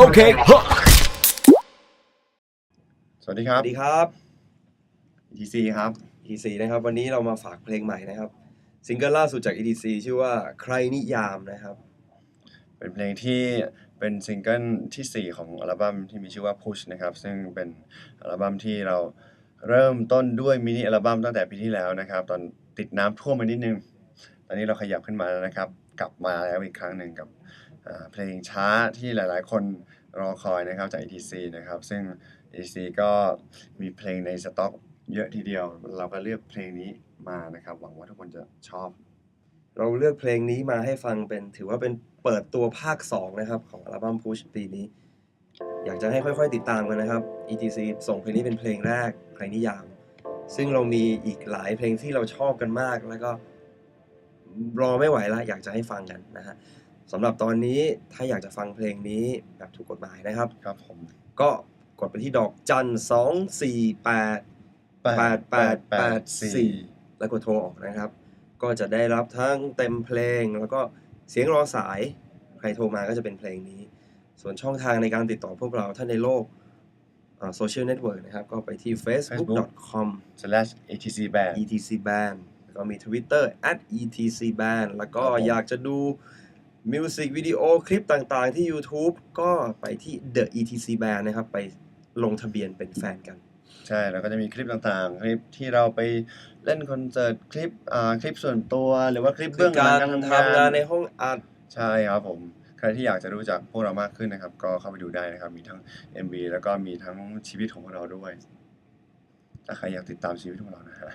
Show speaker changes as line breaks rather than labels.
Okay.
สวัสดีค
ส
รับ
วัสดีครับ
ETC ครับ
ETC นะครับ วันนี้เรามาฝากเพลงใหม่นะครับ ซิงเกิลล่าสุดจาก ETC ชื่อว่าใครนิยามนะครับ
เป็นเพลงที่เป็นซิงเกิลทีสี่ 4 ของอัลบั้มที่มีชื่อว่า Push นะครับ ซึ่งเป็นอัลบั้มที่เราเริ่มต้นด้วยมินิอัลบั้มตั้งแต่ปีที่แล้วนะครับ ตอนติดน้ำท่วมมานิดนึง ตอนนี้เราขยับขึ้นมาแล้วนะครับ กลับมาแล้วอีกครั้งหนึ่งกับอ่า เพลงช้าที่หลายๆ คนรอคอยนะครับจาก ETC นะครับ ซึ่ง ETC ก็มีเพลงในสต็อกเยอะทีเดียว เราก็เลือกเพลงนี้มานะครับ หวังว่าทุกคนจะชอบ
เราเลือกเพลงนี้มาให้ฟังเป็นถือว่าเป็นเปิดตัวภาค 2 นะครับ ของอัลบั้ม Push ปีนี้ อยากจะให้ค่อยๆติดตามกันนะครับ ETC ส่งเพลงนี้เป็นเพลงแรกใครนิยาม ซึ่งเรามีอีกหลายเพลงที่เราชอบกันมากแล้วก็รอไม่ไหวละอยากจะให้ฟังกันนะฮะ สำหรับตอนนี้ถ้าอยากจะฟังเพลงนี้แบบถูกกฎหมายนะครับ
ครับผม
ก็กดไปที่ดอกจันสองสี่แปดแปดแปดแปดสี่แล้วก็โทรออกนะครับ ก็จะได้รับทั้งเต็มเพลงแล้วก็เสียงรอสาย ใครโทรมาก็จะเป็นเพลงนี้ ส่วนช่องทางในการติดต่อพวกเราท่านในโลกโซเชียลเน็ตเวิร์กนะครับ ก็ไปที่ facebook.com
slash ATC band
etc band แล้วก็มี Twitter at etc band แล้วก็
ครับผม
อยากจะดู มิวสิกวิดีโอคลิปต่างๆ ที่ YouTube ก็ไปที่ the etc band นะครับ ไปลงทะเบียนเป็นแฟนกัน
ใช่ แล้วก็จะมีคลิปต่างๆ คลิปที่เราไปเล่นคอนเสิร์ต คลิปอ่าคลิปส่วนตัว หรือว่าคลิป
คื
เบื้
อ
องหลั
กางร
การ
ทำงานในห้องอัด
ใช่ครับผม ใครที่อยากจะรู้จักพวกเรามากขึ้นนะครับ ก็เข้าไปดูได้นะครับ มีทั้ง MV แล้วก็มีทั้งชีวิตของพวกเราด้วย ถ้าใครอยากติดตามชีวิตของเรานะฮะ